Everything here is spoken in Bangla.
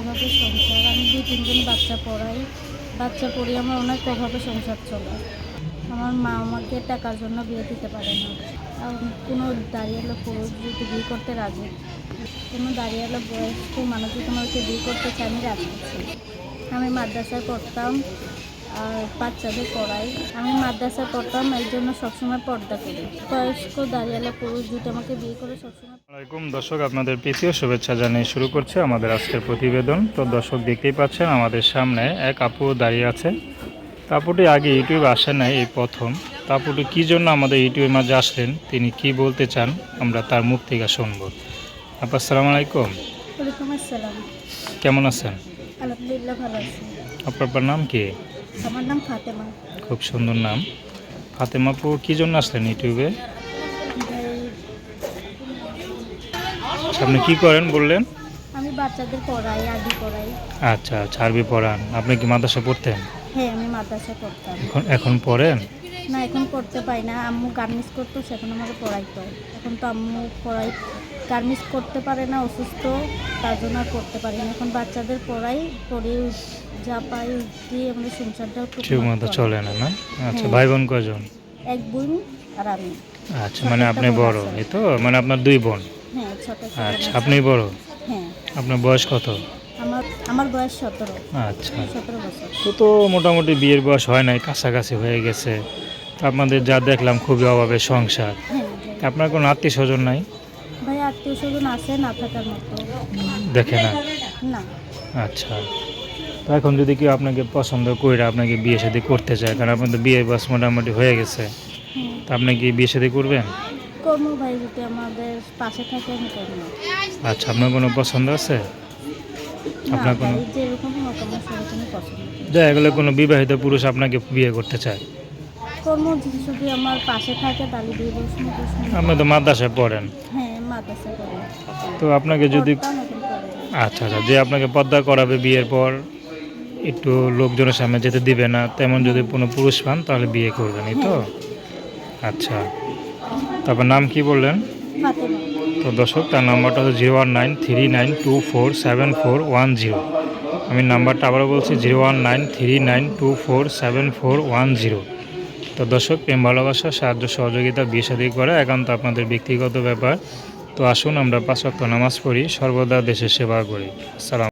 অভাবে সংসার। আমি দুই তিনজন বাচ্চা পড়াই। বাচ্চা পড়িয়ে আমার অনেক অভাবে সংসার চলে। আমার মা আমাকে টাকার জন্য বিয়ে দিতে পারে না। কোনো দাঁড়িয়ে পুরুষ যদি বিয়ে করতে রাজি, কোনো দাঁড়িয়ে বয়স্ক মানুষ যদি আমাকে বিয়ে করতে চায়, আমি রাজি আমি মাদ্রাসায় পড়তাম। আর বাচ্চাদের পড়াই। আমি মাদ্রাসায় পড়তাম এই জন্য সবসময় পর্দা করি। বয়স্ক দাঁড়িয়ে পুরুষ যদি আমাকে বিয়ে করে সবসময় আসসালামাইকুম দর্শক আপনাদের প্রীতীয় শুভেচ্ছা জানিয়ে শুরু করছে আমাদের আজকের প্রতিবেদন। তো দর্শক দেখতেই পাচ্ছেন আমাদের সামনে এক আপু দাঁড়িয়ে আছে। তো আপুটি আগে ইউটিউব আসে নাই এই প্রথম। তো আপুটি কী জন্য আমাদের ইউটিউবের মাঝে আসলেন? তিনি কি বলতে চান? আমরা তার মুখ থেকে শুনব। আপু আসসালামু আলাইকুম আসসালাম। কেমন আছেন? আলহামদুলিল্লাহ ভালো আছি। আপনার নাম কি? আমার নাম ফাতেমা। খুব সুন্দর নাম। ফাতেমা আপু কী জন্য আসলেন ইউটিউবে? আপনি কি করেন বললেন? আমি বাচ্চাদের পড়াই আদি পড়াই। আচ্ছা আচ্ছা আরবি পড়ান। আপনি কি মাদ্রাসা পড়তেন? হ্যাঁ আমি মাদ্রাসায় পড়তাম। এখন এখন পড়েন? না এখন পড়তে পাই না। আম্মু গার্মেন্টস করতো সেখন আমাকে পড়াইতো। এখন তো আম্মু পড়াই গার্মেন্টস করতে পারে না অসুস্থ তার জন্য আর পড়তে পারি না। এখন বাচ্চাদের পড়াই পড়ে যা পাই দিয়ে আমাদের সংসারটা ঠিক মতো চলে। না না? আচ্ছা হ্যাঁ। ভাই বোন কজন এক বোন আর আমি। আচ্ছা মানে আপনি বড়। এই তো? মানে আপনার দুই বোন? হ্যাঁ ছোট আচ্ছা আপনি বড়? হ্যাঁ। আপনার বয়স কত? আমার আমার বয়স সতেরো। আচ্ছা। সতেরো বছর। তো তো মোটামুটি বিয়ের বয়স হয় নাই কাছাকাছি হয়ে গেছে। তো আপনাদের যা দেখলাম খুবই অভাবে সংসার। হ্যাঁ তা আপনার কোনো আত্মীয় স্বজন নাই? আত্মীয় স্বজন আছে না থাকার মতো। দেখে না? না। আচ্ছা। তো এখন যদি কেউ আপনাকে পছন্দ করে আপনাকে বিয়ে শাদী করতে চায় কারণ আপনার তো বিয়ের বয়স মোটামুটি হয়ে গেছে তা আপনি কি বিয়ে শাদী করবেন? কর্ম ভাই যদি আমাদের পাশে থাকে আমি করব। আচ্ছা আপনার কোনো পছন্দ আছে? আপনার কোনো ভাই যেরকম হোক আমার সেরকমই পছন্দ। দেখা গেলে কোনো বিবাহিত পুরুষ আপনাকে বিয়ে করতে চায়? কর্ম যদি আমার পাশে থাকে তাহলে বিয়ে আপনি তো মাদ্রাসায় পড়েন। হ্যাঁ। তো আপনাকে যদি। আচ্ছা আচ্ছা যে আপনাকে পদ্মা করাবে বিয়ের পর একটু লোকজনের সামনে যেতে দিবে না তেমন যদি কোনো পুরুষ পান তাহলে বিয়ে করবেন এই তো? আচ্ছা। তারপর নাম কি বললেন? তো দর্শক তার নাম্বারটা হচ্ছে zero one nine three nine two four seven four one zero. আমি নাম্বারটা আবারও বলছি zero one nine three nine two four seven four one zero. তো দর্শক প্রেম ভালোবাসা সাহায্য সহযোগিতা বিয়ে শাদী করা একান্ত আপনাদের ব্যক্তিগত ব্যাপার। তো আসুন আমরা পাঁচ ওয়াক্ত নামাজ পড়ি সর্বদা দেশের সেবা করি। আসসালাম